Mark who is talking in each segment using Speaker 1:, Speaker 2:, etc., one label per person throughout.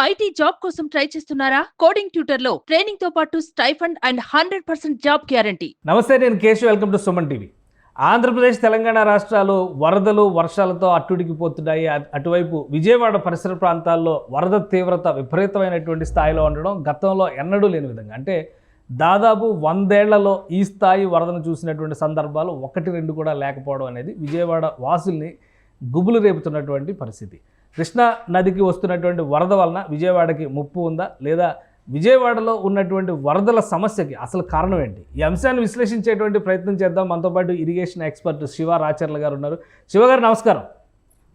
Speaker 1: IT job కోసం try చేస్తున్నారా? Coding ట్యూటర్లో ట్రైనింగ్తో పాటు stipend and hundred percent job guarantee.
Speaker 2: నమస్తే నేను Keshav. Welcome to Suman TV. Andhra Pradesh Telangana రాష్ట్రాలు వరదలు వర్షాలతో అట్టుడికిపోతున్నాయి. అటువైపు విజయవాడ పరిసర ప్రాంతాల్లో వరద తీవ్రత విపరీతమైనటువంటి స్థాయిలో ఉండడం గతంలో ఎన్నడూ లేని విధంగా. అంటే దాదాపు వందేళ్ళలో ఈ స్థాయి వరదను చూసినటువంటి సందర్భాలు ఒకటి రెండు కూడా లేకపోవడం అనేది విజయవాడ వాసుల్ని గుబులు రేపుతున్నటువంటి పరిస్థితి. కృష్ణా నదికి వస్తున్నటువంటి వరద వలన విజయవాడకి ముప్పు ఉందా? లేదా విజయవాడలో ఉన్నటువంటి వరదల సమస్యకి అసలు కారణం ఏంటి? ఈ అంశాన్ని విశ్లేషించేటువంటి ప్రయత్నం చేద్దాం. మనతో పాటు ఇరిగేషన్ ఎక్స్పర్ట్ శివ రాచర్ల గారు ఉన్నారు. శివ గారు నమస్కారం.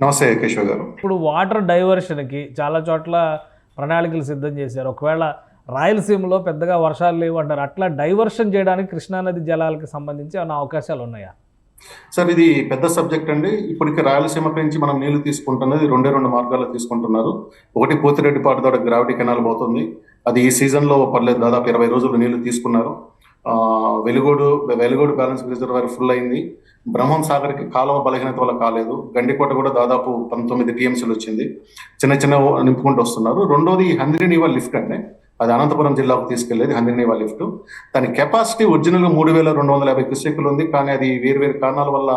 Speaker 3: నమస్తే కేశవ్ గారు.
Speaker 2: ఇప్పుడు వాటర్ డైవర్షన్కి చాలా చోట్ల ప్రణాళికలు సిద్ధం చేశారు. ఒకవేళ రాయలసీమలో పెద్దగా వర్షాలు లేవు అంటారు. అట్లా డైవర్షన్ చేయడానికి కృష్ణానది జలాలకు సంబంధించి ఏమైనా అవకాశాలు ఉన్నాయా?
Speaker 3: సార్ ఇది పెద్ద సబ్జెక్ట్ అండి. ఇప్పటికి రాయలసీమ నుంచి మనం నీళ్ళు తీసుకుంటున్నది రెండే రెండు మార్గాల్లో తీసుకుంటున్నారు. ఒకటి పోతిరెడ్డిపాటు ద్వారా గ్రావిటీ కెనాల్ పోతుంది. అది ఈ సీజన్లో పర్లేదు దాదాపు ఇరవై రోజులు నీళ్ళు తీసుకున్నారు. Velugodu Velugodu balance reservoir full అయింది. బ్రహ్మం సాగర్కి కాలువ బలహీనత వల్ల కాలేదు. గండికోట కూడా దాదాపు పంతొమ్మిది టీఎంసీలు వచ్చింది. చిన్న చిన్న నింపుకుంటూ వస్తున్నారు. రెండోది హంద్రీనీవా లిఫ్ట్ అండి. అది అనంతపురం జిల్లాకు తీసుకెళ్ళేది హంద్రీనీవా లిఫ్ట్. దాని కెపాసిటీ ఒరిజినల్ మూడు వేల రెండు వందల యాభై క్యూసెక్లు ఉంది. కానీ అది వేరు వేరు కారణాల వల్ల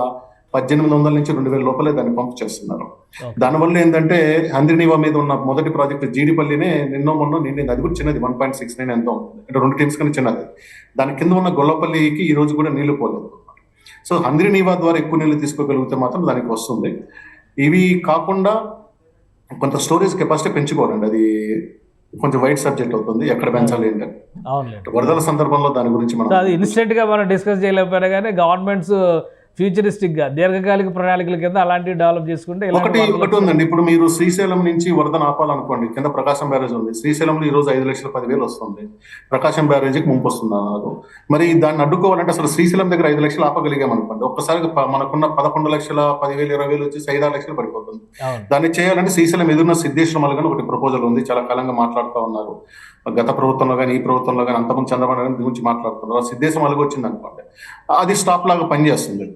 Speaker 3: పద్దెనిమిది వందల నుంచి రెండు వేల లోపలే దాన్ని పంప్ చేస్తున్నారు. దానివల్ల ఏంటంటే హంద్రీనీవా మీద ఉన్న మొదటి ప్రాజెక్ట్ జీడిపల్లినే నిన్నో మొన్న నిన్న అది కూడా చిన్నది వన్ పాయింట్ సిక్స్ నైన్ ఎంతో అంటే రెండు టీమ్స్ కన్నా చిన్నది. దాని కింద ఉన్న గొల్లపల్లికి ఈ రోజు కూడా నీళ్ళు పోలేదు. సో హంద్రీనీవా ద్వారా ఎక్కువ నీళ్ళు తీసుకోగలిగితే మాత్రం దానికి వస్తుంది. ఇవి కాకుండా కొంత స్టోరేజ్ కెపాసిటీ పెంచుకోవాలండి. అది కొంచెం వైట్ సబ్జెక్ట్ అవుతుంది ఎక్కడ పెంచాలి ఏంటంటే వరదల సందర్భంలో దాని గురించి మనం
Speaker 2: అది ఇన్స్టెంట్గా మనం డిస్కస్ చేయలేకపోయినా కానీ గవర్నమెంట్స్ ఫ్యూచరిస్టిక్గా దీర్ఘకాలిక ప్రణాళికల కింద అలాంటివి డెవలప్ చేసుకుంటే
Speaker 3: ఒకటి ఒకటి ఉందండి. ఇప్పుడు మీరు శ్రీశైలం నుంచి వరదను ఆపాలనుకోండి కింద ప్రకాశం బ్యారేజ్ ఉంది. శ్రీశైలంలో ఈ రోజు ఐదు లక్షల పదివేలు వస్తుంది. ప్రకాశం బ్యారేజీకి ముంపు వస్తుంది అన్నారు. మరి దాన్ని అడ్డుకోవాలంటే అసలు శ్రీశైలం దగ్గర ఐదు లక్షలు ఆపగలిగాం అనుకోండి ఒక్కసారి మనకున్న పదకొండు లక్షల పదివేలు ఇరవై వేలు వచ్చేసి ఐదారు లక్షలు పడిపోతుంది. దాన్ని చేయాలంటే శ్రీశైలం ఎదురున్న సిద్ధేశ్వరం కానీ ఒకటి ప్రపోజల్ ఉంది. చాలా కాలంగా మాట్లాడుతూ ఉన్నారు. గత ప్రభుత్వంలో కానీ ఈ ప్రభుత్వంలో కానీ అంతకుముందు చంద్రబాబు నాయుడు గురించి మాట్లాడుతున్నారు. ఆ సిద్ధేశం అలుగు వచ్చింది అనుకోండి అది స్టాప్ లాగా పనిచేస్తుంది.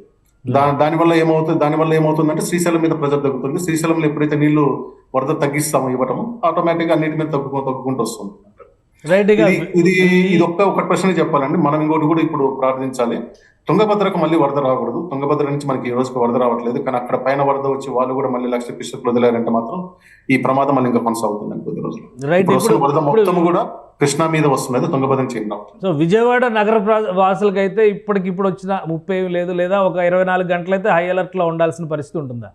Speaker 3: దా దానివల్ల ఏమవుతుంది దానివల్ల ఏమవుతుందంటే శ్రీశైలం మీద ప్రెజర్ తగ్గుతుంది. శ్రీశైలంలో ఎప్పుడైతే నీళ్ళు వరద తగ్గిస్తామో ఇవ్వటము ఆటోమేటిక్గా అన్నిటి మీద తగ్గుకుంటూ తగ్గుకుంటూ వస్తుంది. ఇది ఇది ఒక్క ఒక ప్రశ్న చెప్పాలండి. మనం ఇంకోటి కూడా ఇప్పుడు ప్రార్థించాలి. తుంగభద్రకు మళ్ళీ వరద రాకూడదు. తుంగభద్ర నుంచి మనకి ఈ రోజుకి వరద రావట్లేదు. కానీ అక్కడ పైన వరద వచ్చి వాళ్ళు కూడా మళ్ళీ లక్ష పిస్టులు వదిలేరంటే మాత్రం ఈ ప్రమాదం మళ్ళీ ఇంకా కొనసాగుతుంది కొద్ది రోజులు వరద మొత్తం కూడా కృష్ణా మీద వస్తున్నది తుంగభద్ర చేయండి
Speaker 2: సో విజయవాడ నగర ప్రా- వాసులకైతే ఇప్పటికిప్పుడు వచ్చిన ముప్పై ఏమి లేదు లేదా ఒక ఇరవై నాలుగు గంటలైతే హై అలర్ట్లో ఉండాల్సిన పరిస్థితి ఉంటుందా?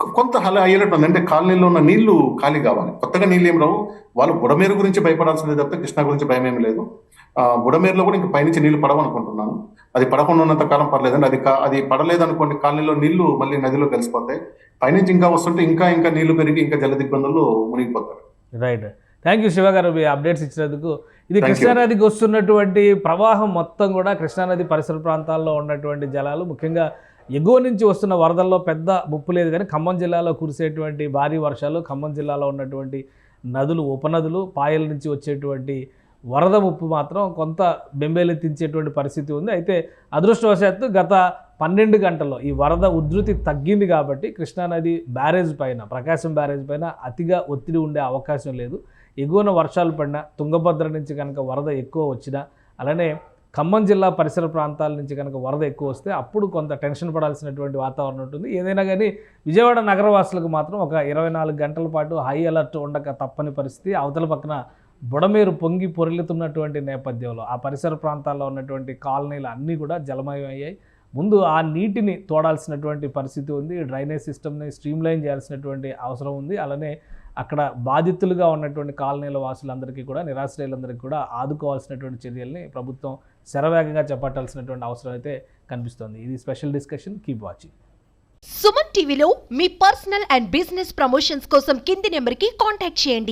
Speaker 3: కొంత హల అయ్యేటట్టు ఉంది. అంటే కాలనీలో ఉన్న నీళ్ళు ఖాళీ కావాలి. కొత్తగా నీళ్ళు ఏం రావు. వాళ్ళు బుడమేరు గురించి భయపడాల్సిందే తప్పితే కృష్ణా గురించి భయం ఏం లేదు. ఆ బుడమేరులో కూడా ఇంకా పైనుంచి నీళ్ళు పడవనుకుంటున్నాను. అది పడకుండా ఉన్నంత కాలం పర్లేదండి. అది అది పడలేదు అనుకోండి కాలనీలో నీళ్ళు మళ్ళీ నదిలో కలిసిపోతాయి. పైనుంచి ఇంకా వస్తుంటే ఇంకా ఇంకా నీళ్ళు పెరిగి ఇంకా జల దిగ్బంధంలో మునిగిపోతారు.
Speaker 2: Right. Thank you Shiva garu me updates ఇచ్చినందుకు. ఇది. కృష్ణానదికి వస్తున్నటువంటి ప్రవాహం మొత్తం కూడా కృష్ణానది పరిసర ప్రాంతాల్లో ఉన్నటువంటి జలాలు ముఖ్యంగా ఎగువ నుంచి వస్తున్న వరదల్లో పెద్ద ముప్పు లేదు కానీ ఖమ్మం జిల్లాలో కురిసేటువంటి భారీ వర్షాలు ఖమ్మం జిల్లాలో ఉన్నటువంటి నదులు ఉపనదులు పాయల నుంచి వచ్చేటువంటి వరద ముప్పు మాత్రం కొంత బెంబేలెత్తించేటువంటి పరిస్థితి ఉంది. అయితే అదృష్టవశాత్తు గత పన్నెండు గంటల్లో ఈ వరద ఉధృతి తగ్గింది కాబట్టి కృష్ణానది బ్యారేజ్ పైన ప్రకాశం బ్యారేజ్ పైన అతిగా ఒత్తిడి ఉండే అవకాశం లేదు. ఎగువన వర్షాలు పడినా తుంగభద్ర నుంచి కనుక వరద ఎక్కువ వచ్చినా అలానే ఖమ్మం జిల్లా పరిసర ప్రాంతాల నుంచి కనుక వరద ఎక్కువ వస్తే అప్పుడు కొంత టెన్షన్ పడాల్సినటువంటి వాతావరణం ఉంటుంది. ఏదైనా కానీ విజయవాడ నగరవాసులకు మాత్రం ఒక ఇరవై నాలుగు గంటల పాటు హై అలర్ట్ ఉండక తప్పని పరిస్థితి అవతల పక్కన బుడమేరు పొంగి పొరిలుతున్నటువంటి నేపథ్యంలో ఆ పరిసర ప్రాంతాల్లో ఉన్నటువంటి కాలనీలు అన్నీ కూడా జలమయం అయ్యాయి ముందు ఆ నీటిని తోడాల్సినటువంటి పరిస్థితి ఉంది. డ్రైనేజ్ సిస్టమ్ని స్ట్రీమ్లైన్ చేయాల్సినటువంటి అవసరం ఉంది. అలానే అక్కడ బాధితులుగా ఉన్నటువంటి కాలనీల వాసులందరికీ కూడా నిరాశ్రయులందరికీ కూడా ఆదుకోవాల్సినటువంటి చర్యల్ని ప్రభుత్వం శరవేగంగా చేపట్టాల్సినటువంటి అవసరం అయితే కనిపిస్తోంది. ఇది special discussion. Keep watching.
Speaker 4: Suman టీవీలో మీ పర్సనల్ అండ్ బిజినెస్ ప్రమోషన్స్ కోసం కింది నెంబర్కి కాంటాక్ట్ చేయండి.